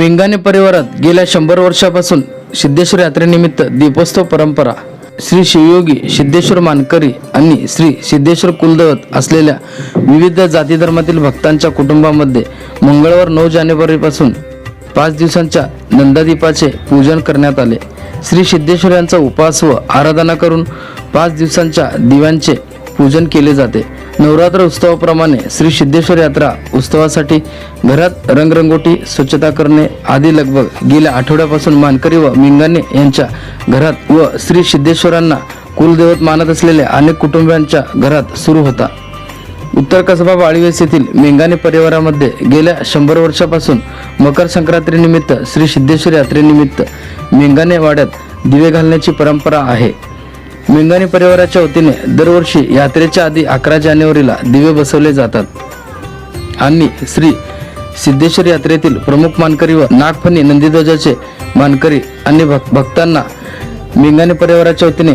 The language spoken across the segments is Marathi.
मेंगाने परिवारात गेल्या शंभर वर्षापासून सिद्धेश्वर यात्रेनिमित्त दीपोत्सव परंपरा. श्री शिवयोगी सिद्धेश्वर मानकरी आणि श्री सिद्धेश्वर कुलदैवत असलेल्या विविध जाती धर्मातील भक्तांच्या कुटुंबामध्ये मंगळवार नऊ जानेवारीपासून पाच दिवसांच्या नंदादीपाचे पूजन करण्यात आले. श्री सिद्धेश्वर यांचा उपवास व आराधना करून पाच दिवसांच्या दिव्यांचे पूजन केले जाते. नवरात्र उत्सवाप्रमाणे श्री सिद्धेश्वर यात्रा उत्सवासाठी घरात रंगरंगोटी स्वच्छता करणे आदी लगबग गेल्या आठवड्यापासून मानकरी व मिंगाने यांच्या घरात व श्री सिद्धेश्वरांना कुलदैवत मानत असलेल्या अनेक कुटुंबियांच्या घरात सुरू होता. उत्तर कसबा वाळीवेस येथील मेंगाने परिवारामध्ये गेल्या शंभर वर्षापासून मकर संक्रांतीनिमित्त श्री सिद्धेश्वर यात्रेनिमित्त मेंगाने वाड्यात दिवे घालण्याची परंपरा आहे. मेंगाने परिवाराच्या वतीने दरवर्षी यात्रेच्या आधी अकरा जानेवारीला दिवे बसवले जातात. आणि श्री सिद्धेश्वर यात्रेतील प्रमुख मानकरी व नागफणी नंदीध्वजाचे मानकरी आणि भक भक्तांना मेंगाने परिवाराच्या वतीने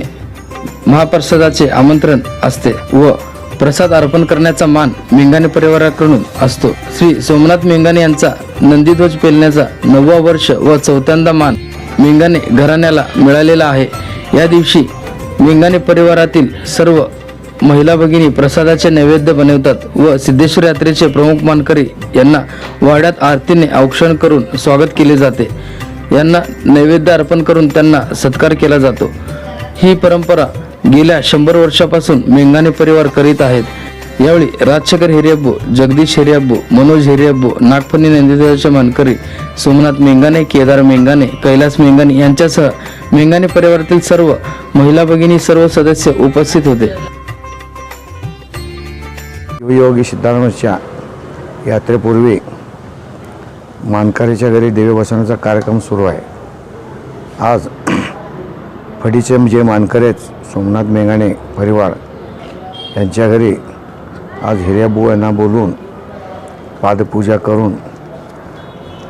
महाप्रसादाचे आमंत्रण असते व प्रसाद अर्पण करण्याचा मान मेंगाने परिवाराकडून असतो. श्री सोमनाथ मेंगाने यांचा नंदीध्वज पेलण्याचा नववा वर्ष व चौथ्यांदा मान मेंगाने घराण्याला मिळालेला आहे. या दिवशी मेंगाने परिवारातील सर्व महिला भगिनी प्रसादाचे नैवेद्य बनवतात व सिद्धेश्वर यात्रेचे प्रमुख मानकरी यांना वाड्यात आरतीने औक्षण करून स्वागत केले जाते. यांना नैवेद्य अर्पण करून त्यांना सत्कार केला जातो. ही परंपरा गेल्या शंभर वर्षापासून मेंगाने परिवार करीत आहेत. यावेळी राजशेखर हिरेअब्बू जगदीश हिरेअब्बू मनोज हिरेअब्बू नागपणी नंदीदेवाचे मानकरी सोमनाथ मेंगाने केदार मेंगाने कैलास मेंगाने यांच्यासह मेंगाने परिवारातील सर्व महिला भगिनी सर्व सदस्य उपस्थित होते. योगी सिद्धार्थच्या यात्रेपूर्वी मानकारीच्या घरी देवी बसवण्याचा कार्यक्रम सुरू आहे. आज फडीचे जे मानकरी आहेत सोमनाथ मेघाणे परिवार यांच्या घरी आज हिर्याबू यांना बोलून पादपूजा करून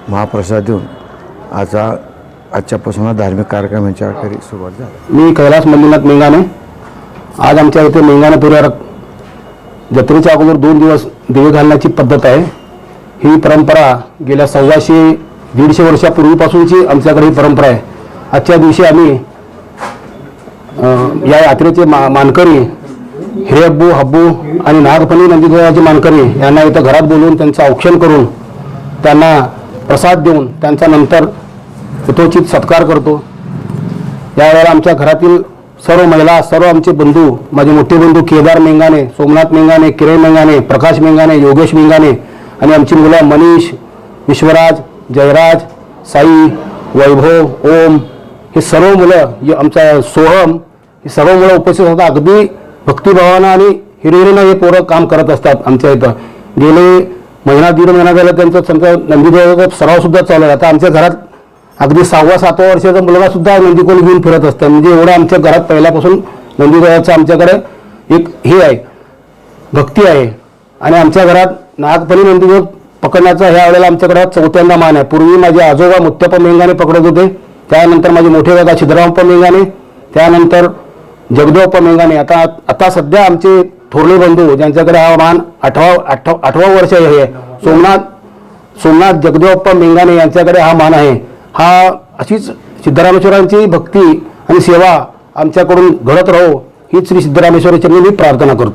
महाप्रसाद देऊन आजचा आजच्यापासून धार्मिक कार्यक्रमांच्या अखेरी सुरुवात झाली. मी कैलास मंजुनाथ मेंगाने आज आमच्या इथे मेंगाने परिवारात जत्रेच्या अगोदर दोन दिवस दिवे घालण्याची पद्धत आहे. ही परंपरा गेल्या सव्वाशे दीडशे वर्षापूर्वीपासूनची आमच्याकडे ही परंपरा आहे. आजच्या दिवशी आम्ही या यात्रेचे मा मानकरी हिरेअब्बू हब्बू आणि नागफणी नंदीदेवाचे मानकरी यांना इथं घरात बोलवून त्यांचं औक्षण करून त्यांना प्रसाद देऊन त्यांचा नंतर यथोचित सत्कार करतो. यावेळेला आमच्या घरातील सर्व महिला सर्व आमचे बंधू माझे मोठे बंधू केदार मेंगाने सोमनाथ मेंगाने किरण मेंगाने प्रकाश मेंगाने योगेश मेंगाने आणि आमची मुलं मनीष विश्वराज जयराज साई वैभव ओम हे सर्व मुलं आमचा सोहम हे सर्व मुलं उपस्थित होतात. अगदी भक्तिभावानं आणि हिरिहिरीनं हे पोरं काम करत असतात आमच्या इथं. गेले महिना दीड महिना झाला त्यांचं त्यांचा नंदीदेवाचा सरावसुद्धा चालू आहे. आता आमच्या घरात अगदी सहावा सातवा वर्षाचा मुलगा सुद्धा नंदीकोल घेऊन फिरत असतात म्हणजे एवढं आमच्या घरात पहिल्यापासून नंदीदेवाचं आमच्याकडे एक हे आहे भक्ती आहे. आणि आमच्या घरात नागपणी नंदीदेव पकडण्याचा ह्या वेळेला आमच्याकडे चौथ्यांदा मान आहे. पूर्वी माझे आजोबा मुत्तप्पा मेंगाने पकडत होते. त्यानंतर माझे मोठे दादा छिद्रामप्पा मेंगाने त्यानंतर जगदेवप्पा मेंगाने. आता आता सध्या आमचे थोरले बंधू ज्यांच्याकडे हा मान आठवा आठवा आठवा वर्ष आहे. सोमनाथ सोमनाथ जगदेवप्पा मेंगाने यांच्याकडे हा मान आहे. हा अशीच सिद्धरामेश्वरांची भक्ती आणि सेवा आमच्याकडून घडत राहो हीच श्री सिद्धरामेश्वराची मी प्रार्थना करतो.